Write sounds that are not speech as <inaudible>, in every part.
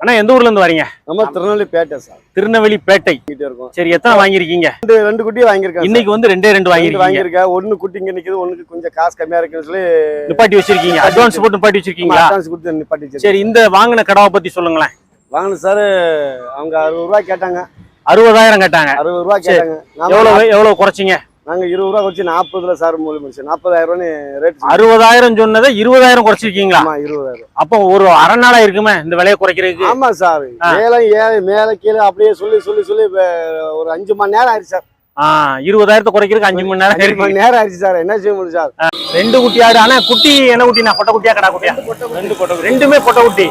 அண்ணா எந்த ஊர்ல இருந்து வரீங்க? நம்ம திருநெல்வேலி பேட்டை சார். திருநெல்வேலி பேட்டை கிட்டே இருக்கோம். சரி எத்தனை வாங்கியிருக்கீங்க? ரெண்டு ரெண்டு குட்டி வாங்கியிருக்கேன் இன்னைக்கு வந்து ரெண்டே ரெண்டு வாங்கியிருக்கீங்க. வாங்கியிருக்கேன். ஒன்னு குட்டி இங்க நிக்குது ஒண்ணுக்கு கொஞ்சம் காசு கம்மியா இருக்குன்னு சொல்லி நிப்பாட்டி வச்சிருக்கீங்க. அட்வான்ஸ் போட்டு நிப்பாட்டி வச்சிருக்கீங்களா? அட்வான்ஸ் கொடுத்து நிப்பாட்டி. சரி இந்த வாங்கின கடாவை பத்தி சொல்லுங்களேன். வாங்கின சார் அவங்க அறுபது ரூபா கேட்டாங்க. அறுபதாயிரம் கேட்டாங்க. அறுபது ரூபா சரி. கேட்டாங்க. எவ்வளவு எவ்வளவு குறைச்சிங்க? நாங்க இருபது ரூபா குறைச்சு நாற்பதுல சார் மூலி முடிச்சு. நாற்பதாயிரம் ரூபான்னு ரேட் அறுபதாயிரம் சொன்னதை இருபதாயிரம் குறைச்சிருக்கீங்களா? ஆமா இருபதாயிரம். அப்போ ஒரு அரை நாளா இருக்குமே இந்த விலையை குறைக்கிறதுக்கு? ஆமா சார். மேல ஏ மேல கீழே அப்படியே சொல்லி சொல்லி சொல்லி ஒரு அஞ்சு மணி நேரம் ஆயிடுச்சு சார். இருபதாயிரத்தை குறைக்கிறதுக்கு அஞ்சு மணி நேரம் அஞ்சு மணி நேரம் ஆயிடுச்சு சார். என்ன செய்ய முடியும் சார்? ரெண்டு குட்டி ஆடு ஆனா குட்டி என்ன குட்டினா பொட்டை குட்டியா கடா குட்டியா? ரெண்டு பொட்டை ரெண்டுமே பொட்டை குட்டி.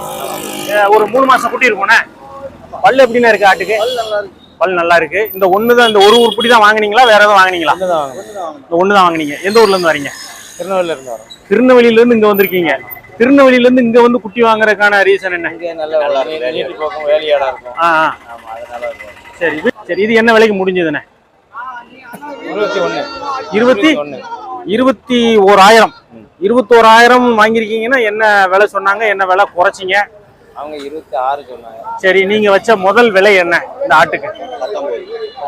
ஒரு மூணு மாசம் குட்டி இருக்கும்ண்ணே பல்லு எப்படிண்ணா இருக்கு ஆட்டுக்கு? பல் நல்லா இருக்கு. இந்த ஒண்ணு தான் இந்த ஒரு உருப்படி தான் வாங்குனீங்களா? வேற எதுவும் வாங்குனீங்களா? இந்த ஒண்ணு தான் வாங்குனீங்க. எந்த ஊர்ல இருந்து வரீங்க? திருநெல்வேலியில இருந்து வரோம். திருநெல்வேலியில இருந்து இங்க வந்திருக்கீங்க. திருநெல்வேலியில இருந்து இங்க வந்து குட்டி வாங்குறதுக்கான ரீசன் என்ன? வேலையாடா இருக்கும். சரி இது சரி இது என்ன விலைக்கு முடிஞ்சதுண்ணே இருபத்தி ஒண்ணு இருபத்தி இருபத்தி ஓராயிரம். இருபத்தோராயிரம் வாங்கியிருக்கீங்கன்னா என்ன விலை சொன்னாங்க? என்ன விலை குறைச்சிங்க? அவங்க இருபத்தி ஆறு சொன்னாங்க. சரி நீங்க வச்ச முதல் விலை என்ன இந்த ஆட்டுக்கு? பத்தொன்பது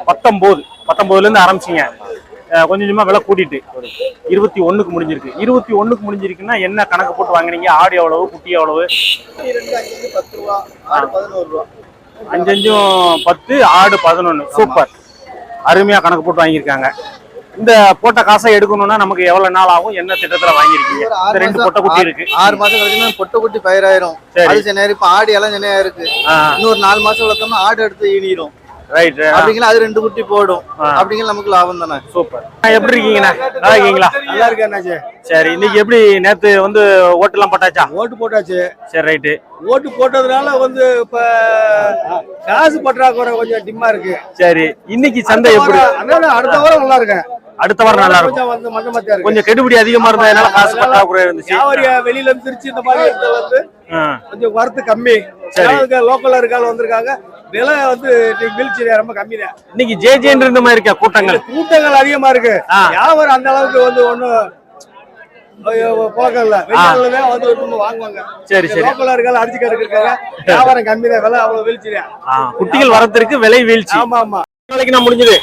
பத்தொன்பது பத்தொன்பதுல இருந்து ஆரம்பிச்சீங்க கொஞ்சம் கொஞ்சமா விலை கூட்டிட்டு. இருபத்தி ஒண்ணுக்கு முடிஞ்சிருக்கு. இருபத்தி ஒண்ணுக்கு முடிஞ்சிருக்குன்னா என்ன கணக்கு போட்டு வாங்குனீங்க? ஆடு எவ்வளவு குட்டி எவ்வளவு? பத்து ரூபா பத்து ஆடு பதினொன்னு. சூப்பர். அருமையா கணக்கு போட்டு வாங்கியிருக்காங்க. இந்த போட்ட காசை எடுக்கணும்னா நமக்கு எவ்வளவு நாள் ஆகும்? என்ன திட்டத்துல வாங்கியிருக்கீங்க? இந்த ரெண்டு பொட்டை குட்டி இருக்கு. ஆறு மாசம் கழிச்சு பொட்டை குட்டி பயிராயிரும். சரி. அது சென்னையா இப்ப ஆடு எல்லாம் சென்னையா இருக்கு. இன்னொரு நாலு மாசம் வளர்த்தோம்னா ஆடு எடுத்து ஈனிரும். ரைட் அப்படிங்களா அது ரெண்டு குட்டி போடும். அப்படிங்கிற நமக்கு லாபம் தானே? சூப்பர் எப்படி இருக்கீங்கண்ணா? நல்லா இருக்கீங்களா? நல்லா இருக்கு அண்ணாச்சி. சரி இன்னைக்கு எப்படி நேத்து வந்து ஓட்டெல்லாம் போட்டாச்சா? ஓட்டு போட்டாச்சு. சரி ரைட்டு ஓட்டு போட்டதுனால வந்து இப்ப காசு பற்றாக்குறை கொஞ்சம் டிம்மா இருக்கு. சரி இன்னைக்கு சந்தை எப்படி? அதனால அடுத்த வாரம் நல்லா இருக்கு அடுத்த வாரம் நல்லா இருக்கும். கொஞ்சம் கெடுபிடி அதிகமா இருந்ததுனால காசு பற்றாக்குறை இருந்துச்சு. வெளியில இருந்து திருச்சி இந்த மாதிரி வந்து கொஞ்சம் வரத்து கம்மி. லோக்கல்ல இருக்கால வந்திருக்காங்க விலை வந்து வீழ்ச்சி ரொம்ப கம்மி தான். இன்னைக்கு ஜே இருந்த மாதிரி இருக்கா கூட்டங்கள்? கூட்டங்கள் அதிகமா இருக்கு. வியாபாரம் அந்த அளவுக்கு வந்து ஒண்ணும் புழக்கம் இல்ல தான் வந்து வாங்குவாங்க. சரி சரி. லோக்கல்ல இருக்காங்க வியாபாரம் கம்மி தான் விலை அவ்வளவு வீழ்ச்சி குட்டிகள் வரத்திற்கு விலை வீழ்ச்சி. ஆமா ஆமா. நாளைக்கு நான் முடிஞ்சது.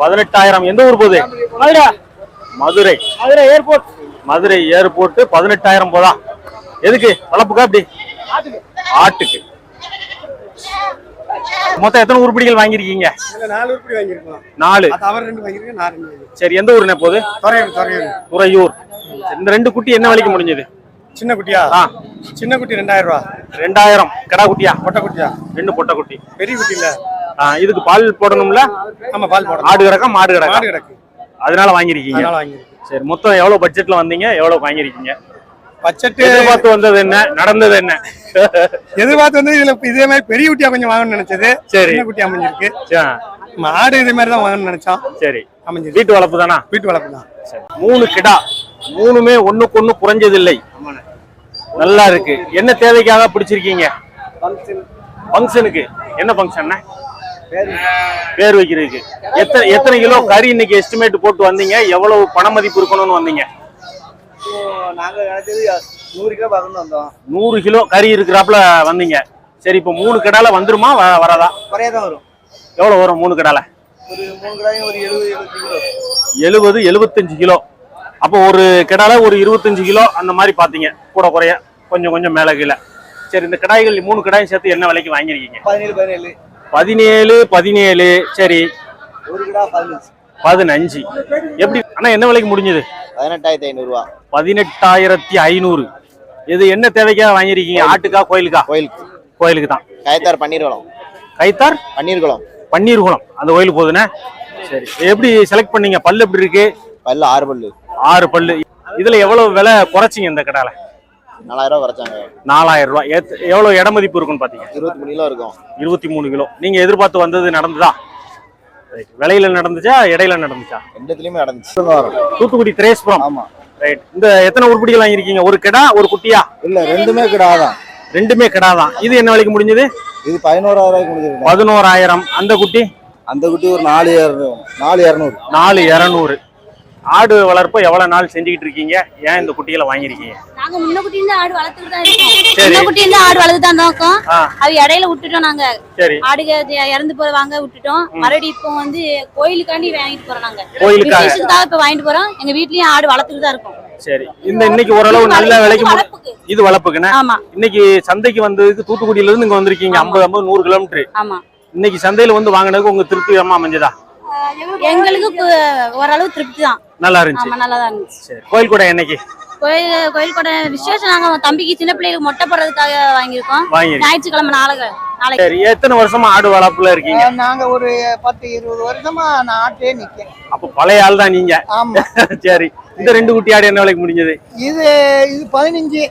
பதினெட்டாயிரம் எந்த ஊர் போகுது? மதுரை. மதுரை. ஏர்போர்ட். மதுரை ஏர்போர்ட் பதினெட்டாயிரம் போதா? எதுக்கு? வளர்ப்புக்கா அப்படி ஆட்டுக்கு. மொத்தம் எத்தனை உருப்படிகள் வாங்கியிருக்கீங்க? நாலு சரி எந்த ஊருண்ணே போகுது? துறையூர் இந்த ரெண்டு குட்டி என்ன விலைக்கு முடிஞ்சது? சின்ன குட்டியா? சின்ன குட்டி ரெண்டாயிரம் ரூபா. ரெண்டாயிரம். கடா குட்டியா? பொட்டை குட்டியா? ரெண்டு பொட்டை குட்டி. பெரிய குட்டி இல்ல. இதுக்கு பால் போடணும்ல? ஆமா பால் போடணும். ஆடு கிடக்கா மாடு கிடக்கா? மாடு கிடக்கு. அதனால வாங்கியிருக்கீங்க. அதனால வாங்கியிருக்கேன். சரி மொத்தம் எவ்வளவு பட்ஜெட்ல வந்தீங்க? எவ்வளவு வாங்கியிருக்கீங்க? பட்ஜெட் எதிர்பார்த்து வந்தது என்ன? நடந்தது என்ன? எதிர்பார்த்து வந்து இதுல இதே மாதிரி பெரிய குட்டியா கொஞ்சம் வாங்கணும்னு நினைச்சது. சரி. குட்டி அமைஞ்சிருக்கு. சரி, மாடு இதே மாதிரி தான் வாங்கணும்னு நினைச்சோம். சரி. அமைஞ்சிருக்கு. வீட்டு வளர்ப்பு தானா? வீட்டு வளர்ப்பு தான். சரி. மூணு கிடா. மூணுமே ஒண்ணுக்கு ஒண்ணு குறைஞ்சதில்லை. நல்லா இருக்கு. என்ன தேவைக்காக பிடிச்சிருக்கீங்க? ஃபங்க்ஷனுக்கு என்ன ஃபங்க்ஷன் பேர் வைக்கிறதுக்கு. எத்தனை எத்தனை கிலோ கறி இன்னைக்கு எஸ்டிமேட் போட்டு வந்தீங்க? எவ்வளவு பண மதிப்பு இருக்கணும்னு வந்தீங்க? நாங்க நினைச்சது நூறு கிலோ பார்க்கணும் வந்தோம். நூறு கிலோ கறி இருக்கிறாப்புல வந்தீங்க. சரி இப்போ மூணு கிடால வந்துருமா? வராதா? குறையா தான் வரும். எவ்வளவு வரும் மூணு கிடால? ஒரு மூணு கிலோ ஒரு எழுபது எழுபத்தி கிலோ. எழுபது எழுபத்தஞ்சு கிலோ. அப்போ ஒரு கிடால ஒரு இருபத்தஞ்சு கிலோ அந்த மாதிரி பார்த்தீங்க. கூட குறைய. கொஞ்சம் கொஞ்சம் மேலே கீழே. சரி இந்த கிடாய்கள் மூணு கிடாயும் சேர்த்து என்ன விலைக்கு வாங்கியிருக்கீங்க? பதினேழு பதினேழு. பதினேழு பதினேழு சரி. பதினஞ்சு. எப்படி? அண்ணா என்ன விலைக்கு முடிஞ்சது? பதினெட்டாயிரத்தி ஐநூறுரூவா பதினெட்டாயிரத்தி ஐநூறு. இது என்ன தேவைக்காக வாங்கியிருக்கீங்க? ஆட்டுக்கா கோயிலுக்கா? கோயிலுக்கு. கோயிலுக்கு தான். கயத்தார் பன்னீர்குளம் கைத்தார்? பன்னீர்குளம். பன்னீர்குளம். அந்த கோயிலுக்கு போகுதுண்ணே? சரி. எப்படி செலக்ட் பண்ணீங்க? பல்லு எப்படி இருக்கு? பல்லு ஆறு பல்லு. ஆறு பல்லு. இதுல எவ்வளவு விலை குறைச்சிங்க இந்த கடால நாலாயிரம் ரூபா குறைச்சாங்க. நாலாயிரம் ரூபாய். எத்- எவ்வளவு இட மதிப்பு இருக்குன்னு பாத்தீங்க? இருபத்தி மூணு கிலோ இருக்கும். இருபத்தி மூணு கிலோ. நீங்க எதிர்பார்த்து வந்தது நடந்ததா. விலையில நடந்துச்சா இடையில நடந்துச்சா? ரெண்டுத்துலயுமே நடந்துச்சு. தூத்துக்குடி திரேஸ்புரம். ஆமா. ரைட் இந்த எத்தனை உருப்படிகள் வாங்கியிருக்கீங்க? ஒரு கிடா ஒரு குட்டியா? இல்ல ரெண்டுமே கிடாதான். ரெண்டுமே கிடா தான் இது என்ன விலைக்கு முடிஞ்சது? இது பதினோராயிரம் முடிஞ்சிருக்கேன் பதினோராயிரம். அந்த குட்டி? அந்த குட்டி ஒரு நாலு இரநூறு. நாலு இரநூறு. நாலு இரநூறு. ஆடு வளர்ப்பு எவ்வளவு நாள் செஞ்சுக்கிட்டு இருக்கீங்க? ஏன் இந்த குட்டிகளை வாங்கியிருக்கீங்க? நாங்க முன்னக்குட்டி இருந்து ஆடு வளர்த்துட்டு தான் இருக்கோம். இருந்து ஆடு வளர்த்து தான் இருக்கோம். ஆ. அது இடையில விட்டுட்டோம் நாங்க. சரி. ஆடுக இறந்து போய் வாங்க விட்டுட்டோம் மறுபடியும் இப்போ வந்து கோயிலுக்காண்டி வாங்கிட்டு போறோம் நாங்க. கோயிலுக்காக? இப்ப வாங்கிட்டு போறோம். எங்க வீட்லயும் ஆடு வளர்த்துட்டு தான் இருக்கோம். சரி. இந்த இன்னைக்கு ஓரளவு நல்ல விலைக்கு இது வளர்ப்புக்குண்ணே. ஆமா. இன்னைக்கு சந்தைக்கு வந்ததுக்கு தூத்துக்குடியில இருந்து இங்க வந்திருக்கீங்க. ஐம்பது ஐம்பது நூறு கிலோமீட்டர். ஆமா. இன்னைக்கு சந்தையில வந்து வாங்கினதுக்கு உங்க திருப்திகரமா அமைஞ்சதா? எங்களுக்கு ஓரளவு திருப்தி தான். நல்லா இருந்துச்சு. ஆமா நல்லா தான் இருந்துச்சு. சரி கோயில் கூட என்னைக்கு? கோயில் கோயில் கூட விசேஷம் நாங்க தம்பிக்கு சின்ன பிள்ளைகளுக்கு மொட்டை போடுறதுக்காக வாங்கியிருக்கோம். வாங்கிருக்கீங்க ஞாயிற்றுக்கிழமை நாளைக்கு நாளைக்கு. சரி எத்தனை வருஷமா ஆடு வளர்ப்புல இருக்கீங்க? நாங்க ஒரு பத்து இருபது வருஷமா நாட்டிலே நிக்கேன். அப்ப பழைய ஆள் தான் நீங்க. ஆமா. <laughs> சரி இந்த ரெண்டு குட்டி ஆடு என்ன விலைக்கு முடிஞ்சது? இது இது பதினஞ்சு.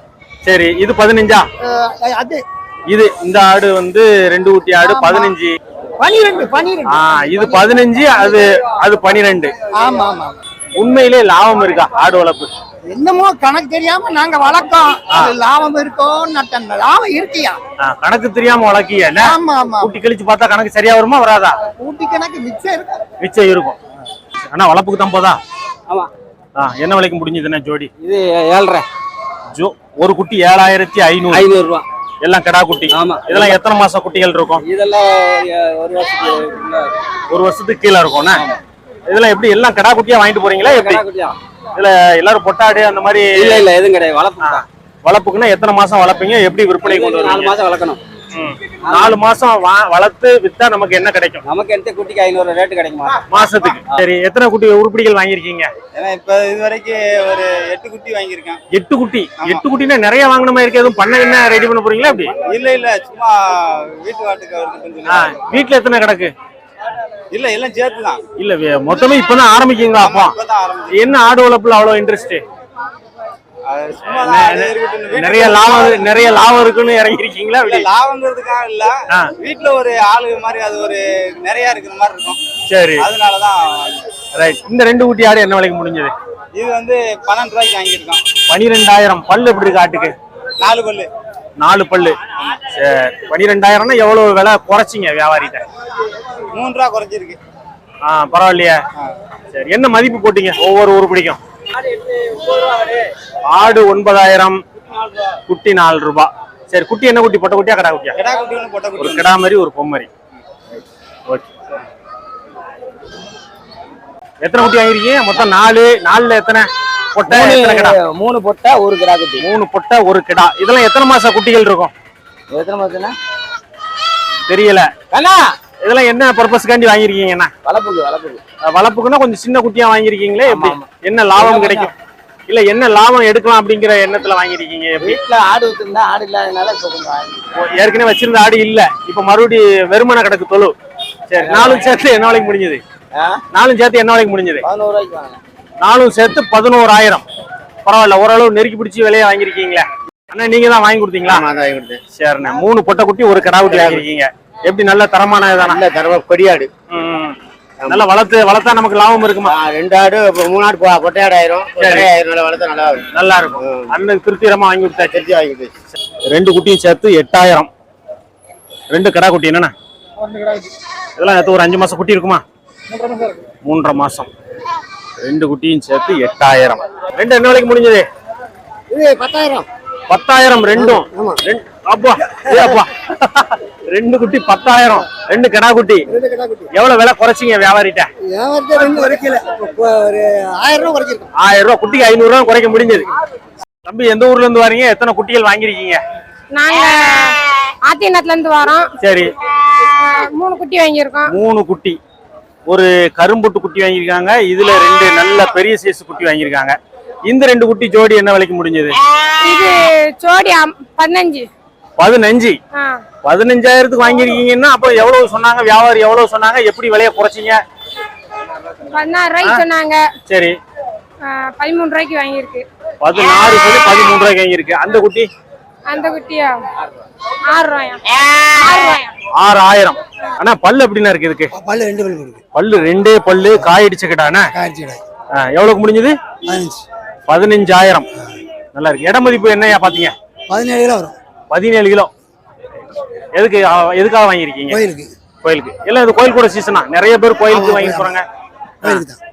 சரி இது பதினஞ்சா? அஹ், அது. இது இந்த ஆடு வந்து ரெண்டு குட்டி ஆடு. பதினஞ்சு. பனிரெண்டு பனிரெண்டு. ஆ இது பதினஞ்சு அது அது பனிரெண்டு. ஆமா ஆமா. உண்மையிலே லாபம் இருக்கா? ஆடு வளர்ப்பு. என்னமோ கணக்கு தெரியாம நாங்க வளர்க்கோம் அது லாபம் இருக்கும் லாபம் இருக்கியா? கணக்கு தெரியாம வளர்க்கீங்க என்ன? ஆமா ஆமா. கூட்டி கழிச்சு பார்த்தா கணக்கு சரியா வருமா வராதா? ஊட்டி கணக்கு மிச்சம் இருக்கும் மிச்சம் இருக்கும். அண்ணா வளர்ப்புக்கு தான் போதா? ஆமா. என்ன விலைக்கு முடிஞ்சதுண்ணா ஜோடி? இது ஏழ்ரை. ஜோ ஒரு குட்டி ஏழாயிரத்தி ஐநூறு. ஐநூறு ரூபா எல்லாம் கிடா குட்டி. ஆமா. இதெல்லாம் எத்தனை மாசம் குட்டிகள் இருக்கும்? இதெல்லாம் ஒரு வருஷத்துக்கு ஒரு வருஷத்துக்கு கீழே இருக்கும்ண்ணா? இதெல்லாம் எப்படி எல்லாம் கிடா குட்டியா வாங்கிட்டு போறீங்களா எப்படி? இதுல எல்லாரும் பொட்டாடு அந்த மாதிரி இல்ல இல்ல எதுவும் கிடையாது. வளர்ப்பு வளர்ப்புக்குன்னா எத்தனை மாசம் வளர்ப்பீங்க? எப்படி விற்பனை கொண்டு நாலு வருவீங்க? மாசம் வளர்க்கணும். நாலு மாசம் வளர்த்து வித்தா நமக்கு என்ன கிடைக்கும்? நமக்கு எடுத்த குட்டிக்கு ஐநூறு ரேட்டு கிடைக்குமா? மாசத்துக்கு. சரி எத்தனை குட்டி உருப்படிகள் வாங்கியிருக்கீங்க? ஏன்னா இப்ப இது வரைக்கும் ஒரு எட்டு குட்டி வாங்கியிருக்கேன். எட்டு குட்டி. எட்டு குட்டினா நிறைய வாங்கின மாதிரி இருக்கு. எதுவும் பண்ண என்ன ரெடி பண்ண போறீங்களா எப்படி இல்ல இல்ல சும்மா வீட்டு வாட்டுக்கு வீட்டுல எத்தனை கிடக்கு? இல்ல எல்லாம் சேர்த்து தான் இல்ல மொத்தமே இப்பதான் ஆரம்பிக்கீங்களா அப்பா? என்ன ஆடு வளர்ப்புல அவ்வளவு இன்ட்ரெஸ்ட் நிறைய லாபம் நிறைய லாபம் இருக்குன்னு இறங்கி இருக்கீங்களா இல்ல லாபங்கிறதுக்காக இல்ல. வீட்டுல ஒரு ஆளு மாதிரி அது ஒரு நிறைய இருக்கிற மாதிரி இருக்கும். சரி. அதனாலதான் ரைட் இந்த ரெண்டு குட்டி ஆடு என்ன விலைக்கு முடிஞ்சது? இது வந்து பன்னெண்டு ரூபாய்க்கு வாங்கியிருக்கோம். பனிரெண்டாயிரம். பல்லு எப்படி இருக்கு ஆட்டுக்கு? நாலு பல்லு. நாலு பல்லு. சரி. பனிரெண்டாயிரம்னா எவ்வளவு விலை குறைச்சிங்க வியாபாரிகிட்ட? மூணு ரூபா குறைஞ்சிருக்கு. ஆ பரவாயில்லையே. சரி என்ன மதிப்பு போட்டீங்க? ஒவ்வொரு உருப்படிக்கும் ஆடு ஒன்பதாயிரம் குட்டி நாலு ரூபாய் சரி குட்டி என்ன குட்டி? பொட்டை குட்டியா கடா குட்டியா? கிடா குட்டி ஒன்று பொட்டை ஒரு குட்டி கிடா மாதிரி ஒரு பொம்மரி. ஓகே. எத்தனை குட்டி வாங்கிருக்கீங்க மொத்தம் நாலு. நாலுல எத்தனை? பொட்டை எத்தனை கிடா? மூணு பொட்டா ஒரு கிடா குட்டி. மூணு பொட்டை ஒரு கிடா. இதெல்லாம் எத்தனை மாச குட்டிகள் இருக்கும்? எத்தனை மாசம்னா? தெரியல. கண்ணா! இதெல்லாம் என்ன பர்பஸ்க்காண்டி வாங்கிருக்கீங்கண்ணா வளர்ப்புக்கு வளர்ப்புக்கு அஹ் வளர்ப்புக்குன்னா கொஞ்சம் சின்ன குட்டியா வாங்கிருக்கீங்களே எப்படி? என்ன லாபம் கிடைக்கும்? இல்ல என்ன லாபம் எடுக்கலாம் அப்படிங்கிற எண்ணத்துல வாங்கிருக்கீங்க வீட்டுல ஆடு வச்சிருந்தா ஆடு இல்லாதனால வாங்கி- ஏற்கனவே வச்சிருந்த ஆடு இல்ல. இப்ப மறுபடி வெறுமனை கிடக்கு தொழு. சரி நாலும் சேர்த்து என்ன விலைக்கு முடிஞ்சது? நாலும் சேர்த்து என்ன விலைக்கு முடிஞ்சது? நாலும் சேர்த்து பதினோராயிரம். பரவாயில்ல ஓரளவு நெருக்கி பிடிச்சி விலையை வாங்கிருக்கீங்களே அண்ணா நீங்க தான் வாங்கி கொடுத்தீங்களா சரிண்ணே மூணு பொட்டை குட்டி ஒரு கடா குட்டி வாங்கிருக்கீங்க எப்படி நல்ல தரமான தானே நல்ல தரமா கொடியாடு. நல்லா வளர்த்து வளர்த்தா நமக்கு லாபம் இருக்குமா? ரெண்டு ஆடு மூணு ஆடு பொட்டையாடு ஆயிரும் ஆயிரம் நல்லா வளர்த்தா நல்லா இருக்கும் நல்லா இருக்கும் அண்ணனுக்கு திருப்திகரமா வாங்கி கொடுத்தாச்சு. தெரிஞ்சு வாங்கிட்டு ரெண்டு குட்டியும் சேர்த்து எட்டாயிரம். ரெண்டு கடா குட்டி என்னண்ணா? இதெல்லாம் நேத்து ஒரு அஞ்சு மாசம் குட்டி இருக்குமா? மூன்றரை மாசம் ரெண்டு குட்டியும் சேர்த்து எட்டாயிரம். ரெண்டு என்ன விலைக்கு முடிஞ்சது? இது பத்தாயிரம். பத்தாயிரம் ரெண்டும். ரெண்டு- அப்பா அப்பா. ரெண்டு குட்டி பத்தாயிரம் ரெண்டு கடா குட்டி. எவ்வளவு விலை குறைச்சிங்க வியாபாரிட்ட? ஆயிரம் ரூபாய் குட்டிக்கு ஐநூறு ரூபாய் குறைக்க முடிஞ்சது. தம்பி எந்த ஊர்ல இருந்து வரீங்க? எத்தனை குட்டிகள் வாங்கிருக்கீங்க நாங்க ஆத்தியநாட்டுல இருந்து வரோம். சரி. மூணு குட்டி வாங்கியிருக்கோம். மூணு குட்டி. ஒரு கரும்புட்டு குட்டி வாங்கியிருக்காங்க. இதுல ரெண்டு நல்ல பெரிய சைஸ் குட்டி வாங்கியிருக்காங்க. இந்த ரெண்டு குட்டி ஜோடி என்ன விலைக்கு முடிஞ்சது? இது ஜோடி அம்- பதினஞ்சு. பதினஞ்சு. ஆ. பதினஞ்சாயிரத்துக்கு வாங்கியிருக்கீங்கன்னா அப்போ எவ்வளவு சொன்னாங்க? வியாபாரி எவ்வளவு சொன்னாங்க? எப்படி விலைய குறைச்சிங்க? பதினாறு ரூபாய்க்கு சொன்னாங்க. சரி. பதிமூணு ரூபாய்க்கு வாங்கியிருக்கு. பதினாறு சொல்லி பதிமூணு ரூபாய்க்கு வாங்கியிருக்கு. அந்த குட்டி? அந்த குட்டியா? ஆறு ரூபாயா? ஆறு ரூபாயா? ஆறு ஆயிரம் ஆனா பல்லு எப்படின்னா இருக்கு இதுக்கு? பல்லு ரெண்டு பல்லு கொடுக்கு. பல்லு ரெண்டே பல்லு காயடிச்ச கிட்டானே எவ்வளவுக்கு முடிஞ்சது? பதினஞ்சு. பதினஞ்சாயிரம். நல்லா இருக்கு. இட மதிப்பு என்னையா பாத்தீங்க பதினேழு கிலோ வரும். பதினேழு கிலோ. எதுக்கு எதுக்காக வாங்கியிருக்கீங்க? கோயிலுக்கு. கோயிலுக்கு. இல்ல இது கோயில் கூட சீசனா நிறைய பேர் கோயிலுக்கு வாங்கி போறாங்க.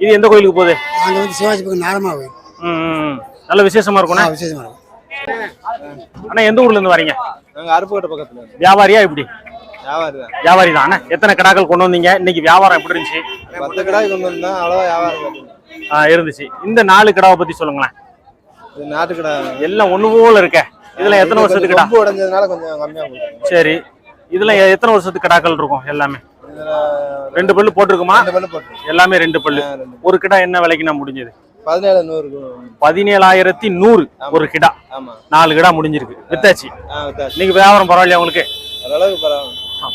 இது எந்த கோயிலுக்கு போகுது? அங்கே வந்து சிவாஜி பக்கம் நாரமா கோயில். ம். நல்ல விசேஷமா இருக்கும்ண்ணா? ஆ, விசேஷமா இருக்கும். அண்ணா எந்த ஊர்ல இருந்து வரீங்க? நாங்க அருப்புக்கோட்டை பக்கத்துல இருக்கோம். வியாபாரியா இப்படி வியாபாரி தான். வியாபாரி தான்? அண்ணா எத்தனை கடாக்கள் கொண்டு வந்தீங்க? இன்னைக்கு வியாபாரம் எப்படி இருந்துச்சு? பத்து கடாய் கொண்டு வந்தா அவ்வளவா வியாபாரம் இருந்துச்சு. இந்த நாலு கடாவை பத்தி சொல்லுங்களேன். இது நாட்டு கடை எல்லாம் ஒண்ணு போல இருக்க. இதுல எத்தனை வருஷத்துக்கு கடா? உடைஞ்சதுனால கொஞ்சம் கம்மியா சரி. இதுல எத்தனை வருஷத்துக்கு கடாக்கள் இருக்கும் எல்லாமே? இதுல ரெண்டு பல்லு போட்டிருக்குமா? எல்லாமே ரெண்டு பல்லு. ஒரு கிடா என்ன விலைக்கு நான் முடிஞ்சது பதினேழாயிரத்தி நூறு ஒரு கிடா. ஆமா. நாலு கிடா முடிஞ்சிருக்கு. வித்தாச்சு. இன்னைக்கு வியாபாரம் பரவாயில்லையா உங்களுக்கு?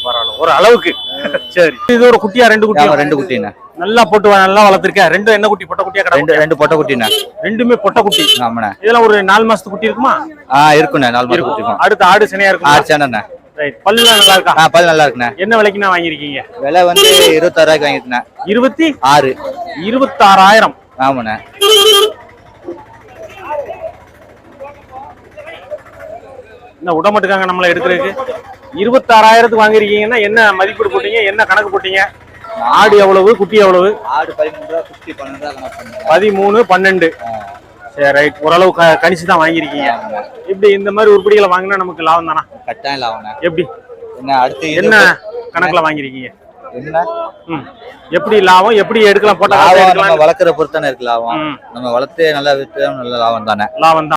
பரவாயில்ல. ஆ, ஒரு அளவுக்கு. சரி. இது ஒரு குட்டியா ரெண்டு குட்டியா? ரெண்டு குட்டிண்ணே. நல்லா போட்டு நல்லா வளர்த்திருக்க. ரெண்டு என்ன குட்டி? பொட்டை குட்டியா கடா ரெண்டு ரெண்டு பொட்டை குட்டிண்ணே. ரெண்டுமே பொட்டை குட்டி. ஆமாண்ணே. இதெல்லாம் ஒரு நாலு மாசத்து குட்டி இருக்குமா? ஆ இருக்குண்ணே. நாலு மாதம் இருக்கும். குட்டிக்கும் அடுத்து ஆடு சினையா ஆ இருக்கும் சேனண்ணே ரைட் பல்லு நல்லா இருக்கா? ஆ பல் நல்லா இருக்குண்ணே. என்ன விலைக்கு நான் வாங்கியிருக்கீங்க? விலை வந்து இருபத்தாறு ரூபாய்க்கு வாங்கிட்டேன் இருபத்தி? ஆறு. இருபத்தாறாயிரம். ஆமாண்ணே. என்ன விட மாட்டுக்காங்க நம்மள எடுக்கிறதுக்கு? இருபத்தாறாயிரத்துக்கு வாங்கிருக்கீங்கன்னா என்ன மதிப்பீடு போட்டீங்க? என்ன கணக்கு போட்டீங்க? ஆடு எவ்வளவு? குட்டி எவ்வளவு? ஆடு பதிமூணு பன்னெண்டு. பதிமூணு சரி ரைட். ஓரளவு கணிச்சு தான் வாங்கியிருக்கீங்க. இப்படி இந்த மாதிரி உருப்படிகளை வாங்கினா நமக்கு லாபம் தானா? கட்டாயம் இல்லாமண்ணே எப்படி? என்ன அடுத்து என்ன கணக்குல வாங்கியிருக்கீங்க? என்ன? எப்படி லாபம்? எப்படி எடுக்கலாம்? போட்டா லாபம் வளர்க்குற பொறுத்தானே இருக்கு லாபம். நம்ம வளர்த்து நல்லா வித்து நல்ல லாபம் தானே. லாபம் தான்.